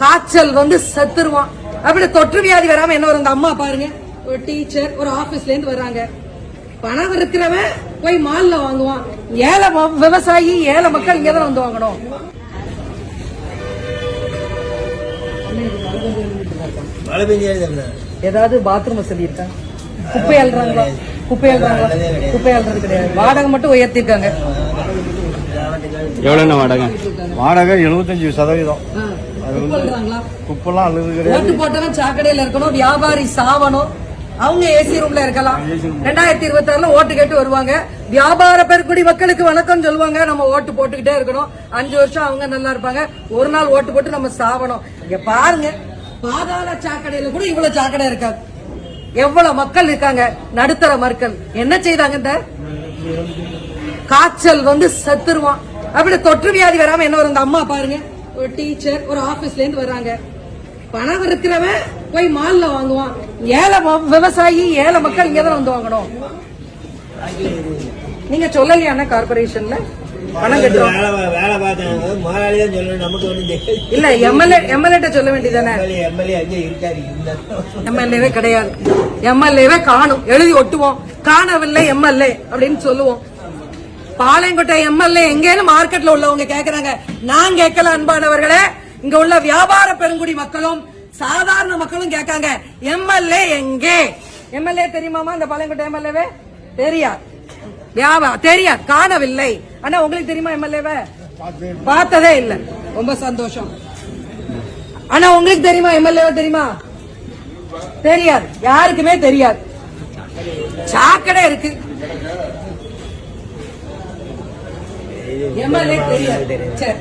காய்ச்சல் வந்து செத்துருவான். அப்படி தொற்று வியாதி வராம என்ன வரும்? அம்மா பாருங்க. ஒரு டீச்சர் ஒரு ஆபீஸ்ல இருந்து வர்றாங்க. பணம் இருக்கிறவன் போய் மால்ல வாங்குவான். ஏழை ம- விவசாயி ஏழை மக்கள் இங்க தான் வந்து வாங்கணும். ஏதாவது பாத்ரூம் வசதி இருக்கா குப்பை அள்ளுறாங்களா? குப்பை அள்ளுறாங்களா? குப்பை அள்ளுறது கிடையாது. வாடகை மட்டும் உயர்த்திருக்காங்க. எவ்வளோண்ணா வாடகை? வாடகை எழுபத்தஞ்சு சதவீதம். குப்பெல்லாம் அழுது கிடையாது ஓட்டு போட்டவன் சாக்கடையில இருக்கணும் வியாபாரி சாவணும். அவங்க ஏசி ரூம்ல இருக்கலாம். ரெண்டாயிரத்தி இருபத்தி ஆறுல ஓட்டு கேட்டு வருவாங்க. வியாபார பெருக்குடி மக்களுக்கு வணக்கம் சொல்லுவாங்க. நம்ம ஓட்டு போட்டுக்கிட்டே இருக்கணும். அஞ்சு வருஷம் அவங்க நல்லா இருப்பாங்க. ஒரு நாள் ஓட்டு போட்டு நம்ம சாவணும். இங்க பாருங்க. பாதாள சாக்கடையில கூட இவ்வளவு சாக்கடை இருக்காது. எவ்வளவு மக்கள் இருக்காங்க. நடுத்தர மக்கள். என்ன செய்தாங்க இந்த? காய்ச்சல் வந்து செத்துருவான். அப்படி தொற்று வியாதி வராம என்ன வரும்? இந்த அம்மா பாருங்க. ஒரு டீச்சர் ஒரு ஆபீஸ்ல இருந்து வர்றாங்க. பணம் இருக்கிறவன் போய் மால்ல வாங்குவான். ஏழை விவசாயி ஏழை மக்கள் இங்க தான் வந்து வாங்கணும். நீங்க சொல்லலையா கார்பரேஷன்ல பணம் தெரியாது இல்ல எம்எல்ஏ எம்எல்ஏ சொல்ல வேண்டியதானே எம்எல்ஏவே கிடையாது. எம்எல்ஏவே காணும். எழுதி ஒட்டுவோம். காணவில்லை எம்எல்ஏ அப்படின்னு சொல்லுவோம். பாளையங்கோட்டை எம்எல்ஏ எங்கேன்னு மார்க்கெட்ல உள்ளவங்க கேக்குறாங்க. நான் கேட்கல அன்பானவர்களே. இங்க உள்ள வியாபார பெருங்குடி மக்களும் சாதாரண மக்களும் கேட்காங்க எம்எல்ஏ எங்கே? எம்எல்ஏ தெரியுமாமா இந்த பாளையங்கோட்டை எம்எல்ஏவே தெரியாது. வியாபா தெரியாது காணவில்லை. அண்ணா உங்களுக்கு தெரியுமா எம்எல்ஏவ பார்த்ததே இல்ல. ரொம்ப சந்தோஷம். அண்ணா உங்களுக்கு தெரியுமா எம்எல்ஏவ தெரியுமா? தெரியாது. யாருக்குமே தெரியாது. சாக்கடை இருக்கு. எம்எல்ஏ தெரியாது. சரி